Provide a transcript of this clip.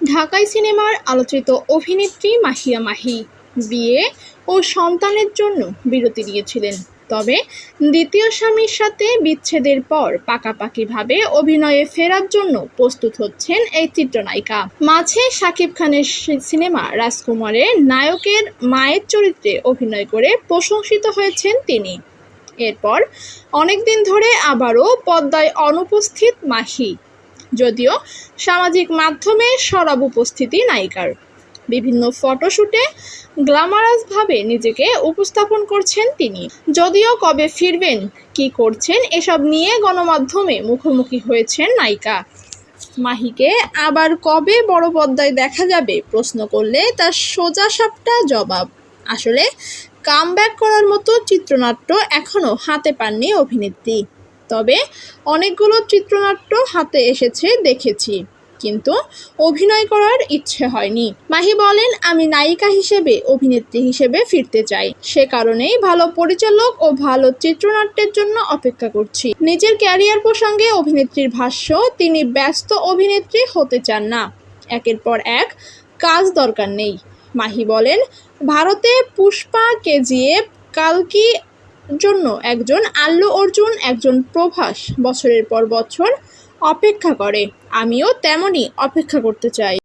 ঢাকাই সিনেমার আলোচিত অভিনেত্রী মাহিয়া মাহি বিয়ে ও সন্তানের জন্য বিরতি নিয়েছিলেন তবে দ্বিতীয় স্বামীর সাথে বিচ্ছেদের পর পাকাপাকিভাবে অভিনয়ে ফেরার জন্য প্রস্তুত হচ্ছেন এই চিত্রনায়িকা। মাঝে শাকিব খানের সিনেমা রাজকুমারের নায়কের মায়ের চরিত্রে অভিনয় করে প্রশংসিত হয়েছেন তিনি। এরপর অনেকদিন ধরে আবারও পদ্মায় অনুপস্থিত মাহি। যদিও সামাজিক মাধ্যমে সরব উপস্থিতি নায়িকার। বিভিন্ন ফটোশুটে গ্ল্যামারাসভাবে নিজেকে উপস্থাপন করছেন তিনি। যদিও কবে ফিরবেন, কি করছেন, এসব নিয়ে গণমাধ্যমে মুখোমুখি হয়েছেন নায়িকা। মাহিকে আবার কবে বড় পর্দায় দেখা যাবে, প্রশ্ন করলে তার সোজা সাপটা জবাব। আসলে, কামব্যাক করার মতো চিত্রনাট্য এখনও হাতে পাননি অভিনেত্রী। তবে অনেকগুলো চিত্রনাট্য হাতে এসেছে দেখেছি, কিন্তু অভিনয় করার ইচ্ছে হয়নি। মাহি বলেন, আমি নায়িকা হিসেবে, অভিনেত্রী হিসেবে ফিরতে চাই। সে কারণেই ভালো পরিচালক ও ভালো চিত্রনাট্যের জন্য অপেক্ষা করছি। নিজের ক্যারিয়ার প্রসঙ্গে অভিনেত্রীর ভাষ্য, তিনি ব্যস্ত অভিনেত্রী হতে চান না। একের পর এক কাজ দরকার নেই। মাহি বলেন, ভারতে পুষ্পা, কেজিএফ, কালকি জন্য একজন আল্লু অর্জুন, একজন প্রভাস বছরের পর বছর অপেক্ষা করে। আমিও তেমনই অপেক্ষা করতে চাই।